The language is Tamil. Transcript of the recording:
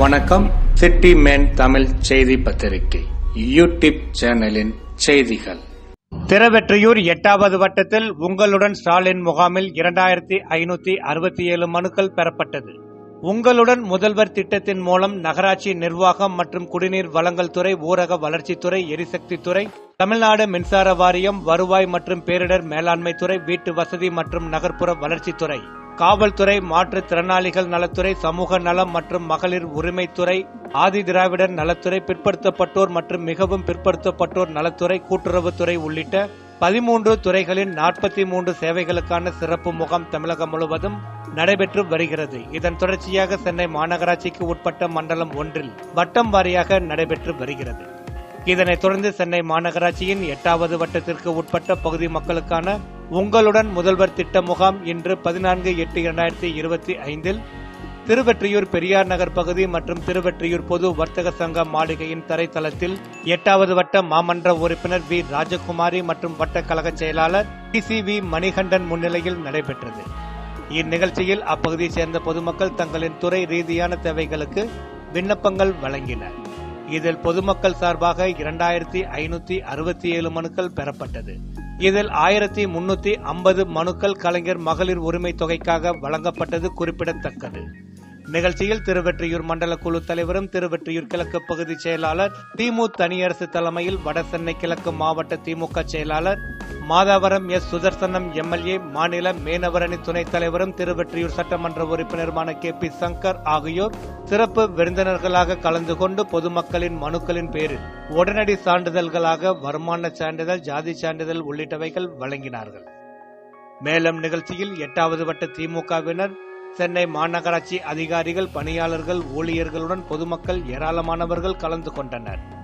வணக்கம். சிட்டி மேன் தமிழ் செய்தி பத்திரிகை யூடியூப் சேனலின் செய்திகள். திருவெற்றியூர் எட்டாவது வட்டத்தில் உங்களுடன் ஸ்டாலின் முகாமில் இரண்டாயிரத்தி ஐநூத்தி அறுபத்தி ஏழு மனுக்கள் பெறப்பட்டது. உங்களுடன் முதல்வர் திட்டத்தின் மூலம் நகராட்சி நிர்வாகம் மற்றும் குடிநீர் வழங்கல் துறை ஊரக வளர்ச்சித்துறை எரிசக்தி துறை தமிழ்நாடு மின்சார வாரியம் வருவாய் மற்றும் பேரிடர் மேலாண்மை துறை வீட்டு வசதி மற்றும் நகர்ப்புற வளர்ச்சித்துறை காவல்துறை மாற்றுத்திறனாளிகள் நலத்துறை சமூக நலம் மற்றும் மகளிர் உரிமைத்துறை ஆதி திராவிடர் நலத்துறை பிற்படுத்தப்பட்டோர் மற்றும் மிகவும் பிற்படுத்தப்பட்டோர் நலத்துறை கூட்டுறவுத்துறை உள்ளிட்ட பதிமூன்று துறைகளின் நாற்பத்தி மூன்று சேவைகளுக்கான சிறப்பு முகாம் தமிழகம் முழுவதும் நடைபெற்று வருகிறது. இதன் தொடர்ச்சியாக சென்னை மாநகராட்சிக்கு உட்பட்ட மண்டலம் ஒன்றில் வட்டம் வாரியாக நடைபெற்று வருகிறது. இதனைத் தொடர்ந்து சென்னை மாநகராட்சியின் எட்டாவது வட்டத்திற்கு உட்பட்ட பகுதி மக்களுக்கான உங்களுடன் முதல்வர் திட்ட முகாம் இன்று பதினான்கு எட்டு இரண்டாயிரத்தி இருபத்தி ஐந்தில் திருவெற்றியூர் பெரியார் நகர் பகுதி மற்றும் திருவெற்றியூர் பொது வர்த்தக சங்க மாளிகையின் தரைத்தளத்தில் எட்டாவது வட்ட மாமன்ற உறுப்பினர் வி. ராஜகுமாரி மற்றும் வட்ட கழக செயலாளர் டி. சி. வி. மணிகண்டன் முன்னிலையில் நடைபெற்றது. இந்நிகழ்ச்சியில் அப்பகுதியைச் சேர்ந்த பொதுமக்கள் தங்களின் துறை ரீதியான தேவைகளுக்கு விண்ணப்பங்கள் வழங்கினர். இதில் பொதுமக்கள் சார்பாக இரண்டாயிரத்தி ஐநூத்தி அறுபத்தி ஏழு மனுக்கள் பெறப்பட்டது. இதில் ஆயிரத்தி முன்னூத்தி ஐம்பது மனுக்கள் கலைஞர் மகளிர் உரிமை தொகைக்காக வழங்கப்பட்டது குறிப்பிடத்தக்கது. நிகழ்ச்சியில் திருவெற்றியூர் மண்டல குழு தலைவரும் திருவெற்றியூர் கிழக்கு பகுதி செயலாளர் திமு தனியரசு தலைமையில் வடசென்னை கிழக்கு மாவட்ட திமுக செயலாளர் மாதாவரம் எஸ் சுதர்சனம் எம்எல்ஏ மாநில மேனவரணி துணைத் தலைவரும் திருவெற்றியூர் சட்டமன்ற உறுப்பினருமான கே பி சங்கர் ஆகியோர் சிறப்பு விருந்தினர்களாக கலந்து கொண்டு பொதுமக்களின் மனுக்களின் பேரில் உடனடி சான்றிதழ்களாக வருமான சான்றிதழ் ஜாதி சான்றிதழ் உள்ளிட்டவைகள் வழங்கினார்கள். மேலும் நிகழ்ச்சியில் எட்டாவது வட்ட திமுகவினர் சென்னை மாநகராட்சி அதிகாரிகள் பணியாளர்கள் ஊழியர்களுடன் பொதுமக்கள் ஏராளமானவர்கள் கலந்து கொண்டனர்.